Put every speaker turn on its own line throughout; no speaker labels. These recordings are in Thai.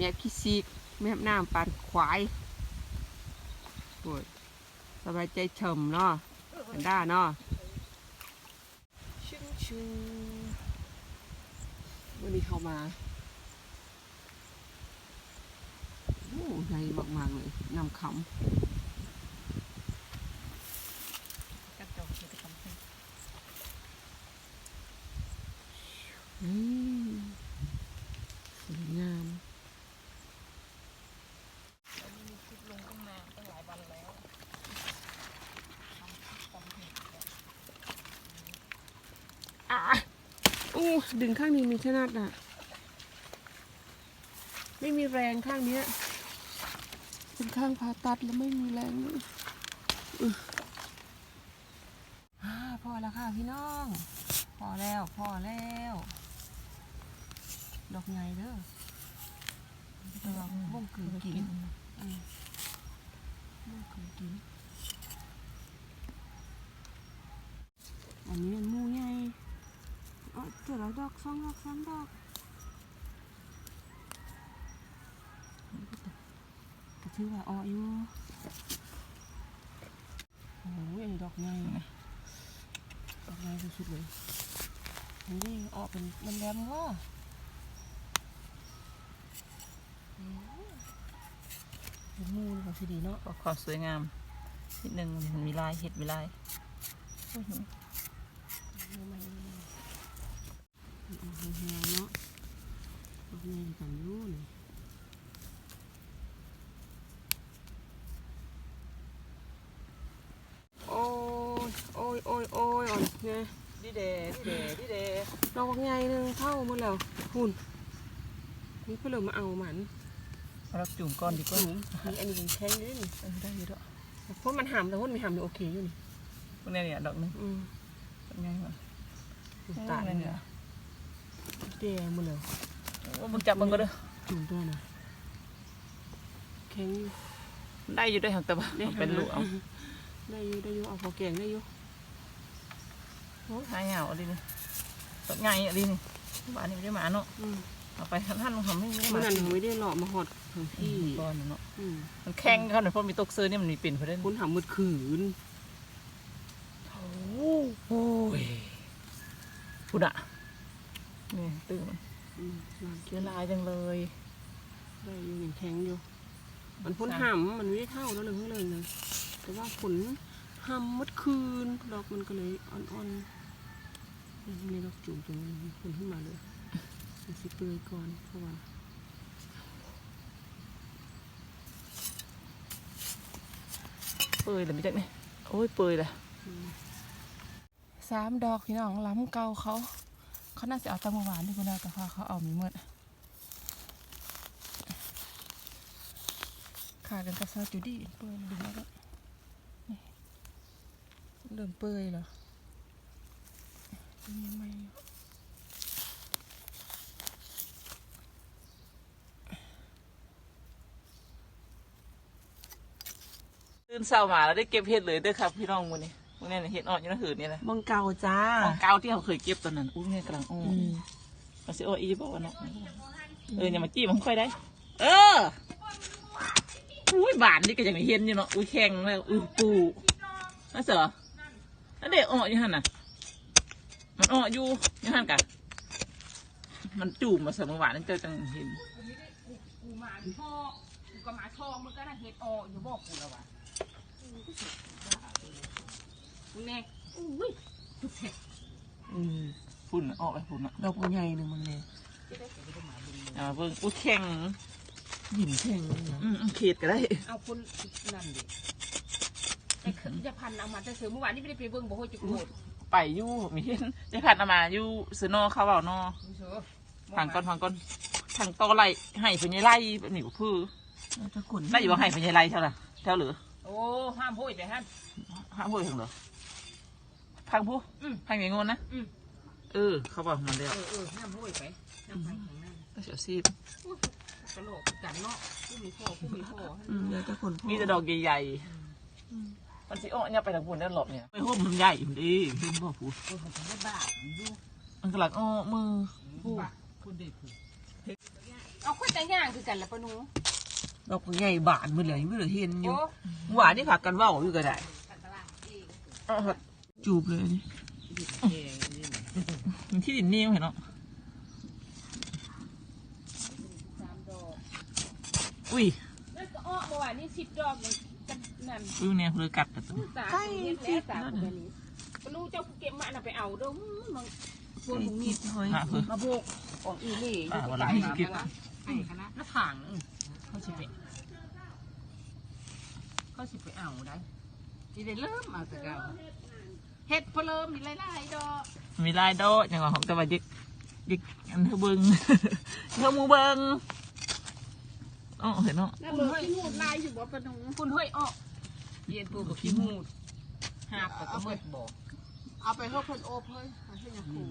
แม่ขี้ซีกแม่น้ำปานควายโอ้ยสบายใจเฉมเนาะกันด้าเนาะชึ้งชึ้งวันนี้เข้ามาโอ้ใหญ่มากๆเลยนำค
กระจกกิจกรรมเป็นำ
อืมสวยงาม
อันนี้มีคลิปลงตั้งนานตั้งหลายวันแล้วทำคลิปตำเห็ดเนี่ย
อะอู้ ดึงข้างนี้มีขนาดอะ ไม่มีแรงข้างเนี้ยเป็นข้างผ่าตัดแล้วไม่มีแรงเลยอื้ออ่าพอแล้วค่ะพี่น้อง พอแล้วพอแล้ว ดอกไงเด้อแต่ว่าบ่งกือกินอืมบ่งกือกิน อันนี้มันหมูไงเอาเจอแล้ว ดอกสองดอกสามดอกก็ถือว่าอออยู่โอ้ยดอันนี้ดอกงดอกไงสุดๆเลยนนี้ออกเป็นมันแหลมๆว่ะอืมเป็นหมูนี่ก็สิดีเนาะ
ก็ความสวยงามนิดนึงมันมีลายเห็ดมีลายอื้อหือ
เอามาเลยเอาแห้งๆเนาะดอ กไงกันอยู่นี่โอ้ยโอ้ยโอ้ยโอ้ยอ่อนไง
ดิเดดิเดดิเด
ดอกไงหนึ่งเท่าหมดแล้วหุ่นนี่เพื่อเรามาเอามัน
เอาเราจุ่มก้อนดีกว่า
นี่อันนี้ยังแข็งอยู่นี่
เออได้อยู่ด้วย
เพราะมันหามแต่ว่ามันหามอยู่โอเคอยู่นี่
พวกนี้เนี่ยดอกหนึง
อืม
เป็นไงวะ
ตาย
เล
เลยย
เนี่ย
แดงหมดแล้ว
ว่า มึงจับมึงก็เด้อ
จุ่มตัวนะแข็งอยู่
ได้อยู่ด้วยหักแต่ว่ามันเป็นลูกเอา
ได้อยู่ได้อยู่เอาพอแกงได้อยู่
โอ้ยหายเหงาอะไรนี่ดอกไงอะไรนี่บ้านนี้ไม่ได้หมาเนาะ
อืม
เอาไปท่านท่านลงทำให้ไม่ได้ห
เมื่อ
มา
นั้นไม่ได้หลอกมาหอดถึง
ที่
ที่
ก้อนเนาะ
อืม
มันแข็งเขาหน่อยเพราะมีตกเซอร์นี่มันมีปิ่นเพราะได้
คุณหามืดขืน
โอ้ยพุดอะนี่ตื่นมัน
อืมนอน
เชื้อลายจังเลย
ได้อยู่ยังแข็งอยู่ มันพ่นหำมันไม่ได้เท่าแล้วเลยเพิ่งเลยเลยแต่ว่าผลหำมดคืนดอกมันก็เลยอ่อนๆนี่นี่ดอกจุ่มตรงนี้ผลขึ้นมาเลยมันสิเปลือยก่อนเพราะว่า
เปื่อยเลยไม่จักนี่โอ้ยเปื่อยเลย
อืม
สามดอกพี่น้องล้ำเก่าเขา เขาน่าจะเอาตังเมื่อวานที่คุณน่าแต่ว่าเขาเอามีเมื่อขาดกันกระซาจูดี้เปื่อยดึงแล้วก็เริ่มเปื่อยเหรอยังไม่ตื่นเช้ามาแล้วได้เก็บเห็ดเลยเด้วยครับพี่น้องวันนี้ วันนี้เห็ดอ่อนอยู่ในหืนนี่แหละ
มังเก่าจ้า
ของเก่าที่เขาเคยเก็บตอนนั้นอุ้ยเนี่ยกำลังอ้อมาซิโออีบอกว่าเนาะเอออย่ามาจี้มันค่อยได้ เอออุ้ยบานนี่ก็ยังไม่เห็นอยู่เนาะอุ้ยแข็งแล้วอุ้ยปูนั่นเสือนั่นเด็กอ้ออยู่หันน่ะ มันอ้ออยู่อยู่หันกันมันจูบมาเสมอหวานนั่นเจอจังเห็น
กูมาพ่อกูก็มาทองมึงก็น่าเฮ็ดออกอยู่บอกกูแล้ววะมึง แน่อุ้ย
อืมฝุ่นออกไปฝุ่นอะ
ดอกใหญ่หนึ่งมึงเนี่ย
อ่าเบิ่งอุ้ยแข็ง
หินแข็งเลยนะ
อืมเขีดก็ได้
เอาคนนั่นดิไอ้คือจะพันเอามาแต่เสือเมื่อวานนี่ไม่ได้ไปเบิ่งบ่โหจุกโหด
ไปอยู่มีเห็นได้ผ่านเอามาอยู่ซื้อนอเขาเอานอ
มึงเสือ
ทางก้อนทางก้อนทางโตอไล่ให้เป็นยายไล่แบบนี้ก็คือ
ตะกุน
ได้อยู่ว่าให้เป็นยายไล่เท่าไหร่เท่าหรือ
โอ้ห้ามพูดเลยฮะ
ห้ามพูดถึงเหรอ พังผู้
อืม
พังอย่างงนนะ
อืม
เออ เขาบอกมันเดียว
เออเออห้ามพูดไปห้ามไปข้างหน้า
ก็เสียวซีด
กระโหลกกันเนาะผู้มีพ่อผู้มีพ่อ
เดี๋ยวแต่คนมีแต่ดอกใหญ่ๆมันสิอ้อเนี่ยไปทางปุ่นได้หลบเนี่ยไม่ห่มมันใหญ่อยู่ดิเห็นบ่ผู้
เออผมได้บ้าอยู่
มันกำลังอ้อมือ
ผู้คุณเด็กผู้
เเอา
คนแต่งย่างคือกันละปะหนู
ดอกใหญ่บานมือเหลือมือเหลือเห็นอยู่
โอ้
หวานนี่ผักกันเว่าอยู่ก็ได้ จูบเลยนี่
มันที่ดินนี่เห็นเนาะ
สามดอก
อุ้ย
นั่นก็อ้อเมื่อวานนี่สิบดอกมันกันนั่น
อุ้ยเนี่ยเลยกัดแต่ตัว
สามเฮ็ดแล้วสามเดือนนี้ปะหนูเจ้าเก็บมาน่ะไปเอาเด้อมันพวกถุงนี้
เฮ้ย
หาเพื่อ
มาโบกของอีนี่
อ่าวันหลังให้เก็บ
ไอ้คณะหน้าผางเออเขาสิไปเขาสิไปเอาได้ที่ได้เริ่มเอาแต่เก่า เฮ็ดพอเริ่มมีหลายๆดอก
มีลายโดดอย่างของแต่ว่ายึกยึกอันเธอเบิงเธอมูเบิงอ๋อเห็นเนาะ
คุณเฮ้ยขี้มูดลายอยู่บ่ปะหนูคุณเฮ้ยอ้อเย็นปูกับขี้มูดหาบกับกระเบิดบ่
เอาไปให้คนโอบเฮ้ยเอาให้ยาคู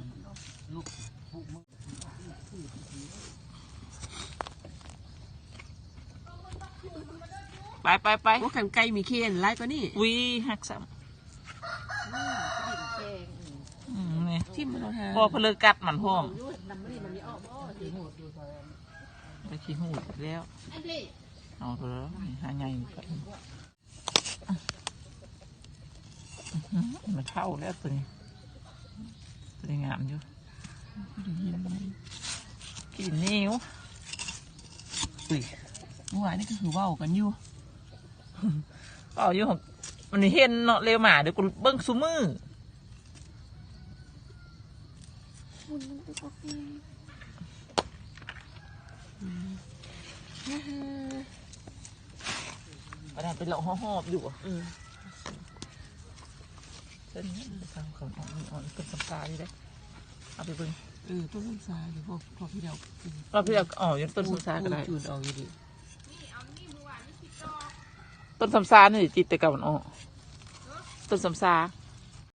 ไปไปไป
ว่ากันไก่มีเคนไรก็นี่
วีหักซ้
แกงำ
อืม
มันเราทา
พอเพลอกัดมันพร้อม
ยูดน้ำมันนี่มันมีอ้อบ่ขี้มูดอยู่ซอย
ไปขี้หูดแล้ว เอาเถอะนี่หาใหญ่ก่อนอื้อหือมันเข้าแล้วตัวนี้ตัวนี้งามอยู่กินนิ้วอุ้ย
เมื่อวานนี่ก็คือเว่ากันอยู่
เปล่าอยู่ของมันเห็นเนาะเร็วหมาเดี๋ยวกูเบิ้งซูมือ ประดาเป็นเหล่าหอบๆอยู่อะ
อืม
เส้นนี้ทางของอ่อนอ่อนเป็นสัมปาอยู่ได้เอาไปเบิ้ง
เออต้นน้ำซาอยู่พวกพอพี่เดียว
เราพี่เราอ๋อยังต้นสัมซาก็ได้
จูดเอาอยู่ดิ
ต้นสัมซานี่จิตแต่กับมันออกต้นสัมซา